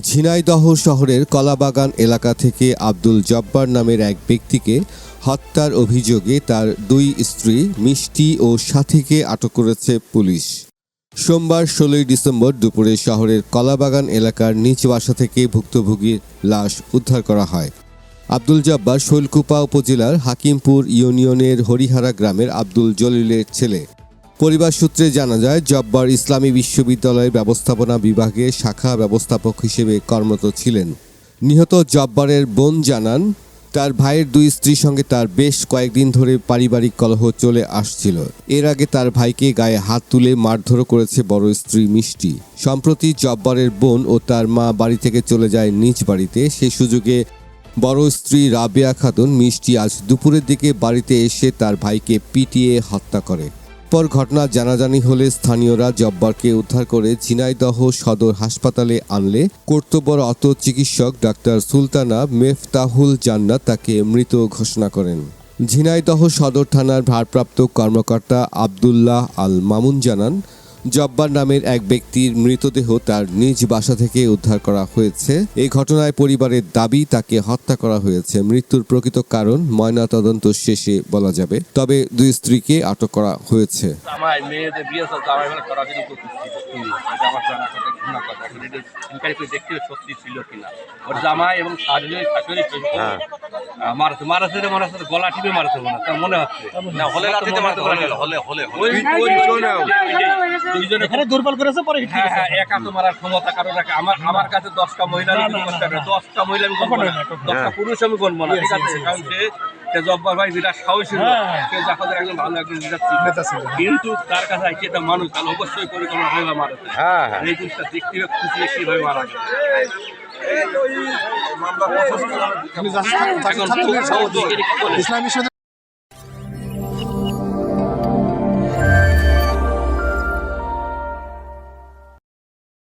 ঝিনাইদহ শহরের কলাবাগান এলাকা থেকে আব্দুল জব্বার নামের এক ব্যক্তিকে হত্যার অভিযোগে তার দুই স্ত্রী মিষ্টি ও সাথীকে আটক করেছে পুলিশ। সোমবার ষোলোই ডিসেম্বর দুপুরে শহরের কলাবাগান এলাকার নিচ বাসা থেকে ভুক্তভোগীর লাশ উদ্ধার করা হয়। আব্দুল জব্বার শৈলকুপা উপজেলার হাকিমপুর ইউনিয়নের হরিহারা গ্রামের আব্দুল জলিলের ছেলে। পরিবার সূত্রে জানা যায়, জব্বার ইসলামী বিশ্ববিদ্যালয়ের ব্যবস্থাপনা বিভাগে শাখা ব্যবস্থাপক হিসেবে কর্মরত ছিলেন। নিহত জব্বারের বোন জানান, তার ভাইয়ের দুই স্ত্রীর সঙ্গে তার বেশ কয়েকদিন ধরে পারিবারিক কলহ চলে আসছিল। এর আগে তার ভাইকে গায়ে হাত তুলে মারধরও করেছে বড় স্ত্রী মিষ্টি। সম্প্রতি জব্বারের বোন ও তার মা বাড়ি থেকে চলে যায় নিজ বাড়িতে। সেই সুযোগে বড় স্ত্রী রাবেয়া খাতুন মিষ্টি আজ দুপুরের দিকে বাড়িতে এসে তার ভাইকে পিটিয়ে হত্যা করে। পর ঘটনা জানাজানি হলে স্থানীয়রা জব্বারকে উদ্ধার করে ঝিনাইদহ সদর হাসপাতালে আনলে। কর্তব্যরত চিকিৎসক ডাক্তার সুলতানা মেফতাহুল জান্নাত তাকে মৃত ঘোষণা করেন। ঝিনাইদহ সদর থানার ভারপ্রাপ্ত কর্মকর্তা আবদুল্লাহ আল মামুন জানান জব্বার নামের এক ব্যক্তির মৃতদেহ তার নিজ বাসা থেকে উদ্ধার করা হয়েছে। এই ঘটনায় পরিবারের দাবি, তাকে হত্যা করা হয়েছে। মৃত্যুর প্রকৃত কারণ ময়নাতদন্ত শেষে বলা যাবে। তবে দুই স্ত্রীকে আটক করা হয়েছে। আমার মেয়েদের বিয়ে আমার ঘৃণা কথা এখন এটা ইনকারি করে দেখতে সত্যি ছিল কিনা। ওর জামাই এবং শাশুড়ি শাশুড়ি রে মারছে গলা টিপে মারছে মনে হয়, মনে হচ্ছে। না হলে মারতে দুইজনে দুর্বল করেছে পরে হ্যাঁ হ্যাঁ একা তো মারার ক্ষমতা কারও রাখে। আমার আমার কাছে দশটা মহিলা। দশটা মহিলা আমি গণবো না। দশটা পুরুষ আমি গণবো না। ঠিক আছে কারণ সে জব্বার ভাই বিরাট সাহসী। হ্যাঁ। সে জাফাদের একজন ভালো একজন নেতা ছিল ছিল। কিন্তু তার কাছে আইছে এটা মানুষ তাহলে অবশ্যই পরিকল্পনা হয়ে হ্যাঁ এই জিনিসটা দেখতে হবে খুশি কীভাবে মারা সহজ ইসলামী